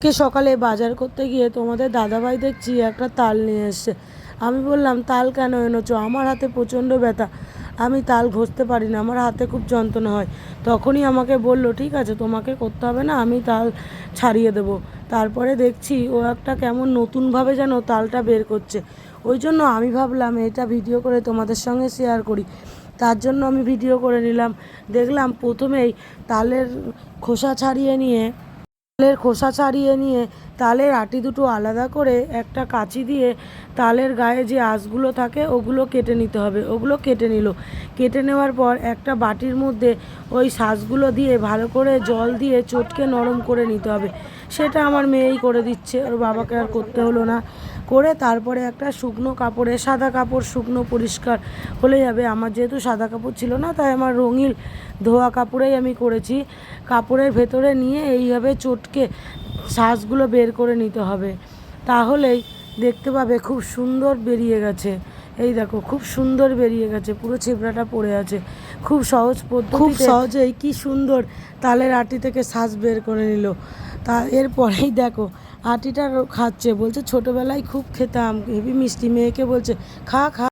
কে সকালে বাজার করতে গিয়ে তোমাদের দাদাভাই দেখছি একটা তাল নিয়ে এসছে। আমি বললাম, তাল কেন এনেছো? আমার হাতে প্রচণ্ড ব্যথা। আমি তাল ঘষতে পারি না, আমার হাতে খুব যন্ত্রণা হয়। তখনই আমাকে বলল, ঠিক আছে, তোমাকে করতে হবে না, আমি তাল ছাড়িয়ে দেবো। তারপরে দেখছি, ও একটা কেমন নতুনভাবে যেন তালটা বের করছে। ওই জন্য আমি ভাবলাম, এটা ভিডিও করে তোমাদের সঙ্গে শেয়ার করি। তার জন্য আমি ভিডিও করে নিলাম। দেখলাম, প্রথমেই তালের খোসা ছাড়িয়ে নিয়ে তালের খোসা ছাড়িয়ে নিয়ে তালের আটি দুটো আলাদা করে একটা কাঁচি দিয়ে তালের গায়ে যে আঁশগুলো থাকে ওগুলো কেটে নিতে হবে। ওগুলো কেটে নিল। কেটে নেওয়ার পর একটা বাটির মধ্যে ওই শাঁসগুলো দিয়ে ভালো করে জল দিয়ে চটকে নরম করে নিতে হবে। সেটা আমার মেয়েই করে দিচ্ছে। ওর বাবাকে আর করতে হলো না। করে তারপরে একটা শুকনো কাপড়ে, সাদা কাপড়, শুকনো পরিষ্কার হলে যাবে। আমার যেহেতু সাদা কাপড় ছিল না, তাই আমার রঙিল ধোয়া কাপড়েই আমি করেছি। কাপড়ের ভেতরে নিয়ে এইভাবে চটকে শ্বাসগুলো বের করে নিতে হবে। তাহলেই দেখতে পাবে খুব সুন্দর বেরিয়ে গেছে। এই দেখো, খুব সুন্দর বেরিয়ে গেছে, পুরো ছিবড়াটা পড়ে আছে। খুব সহজ খুব সহজেই কি সুন্দর তালের আটি থেকে শ্বাস বের করে নিল। তা এরপরেই দেখো, আটিটা খাচ্ছে, বলছে ছোটোবেলায় খুব খেতাম, হেভি মিষ্টি, মেয়েকে বলছে, খা খা।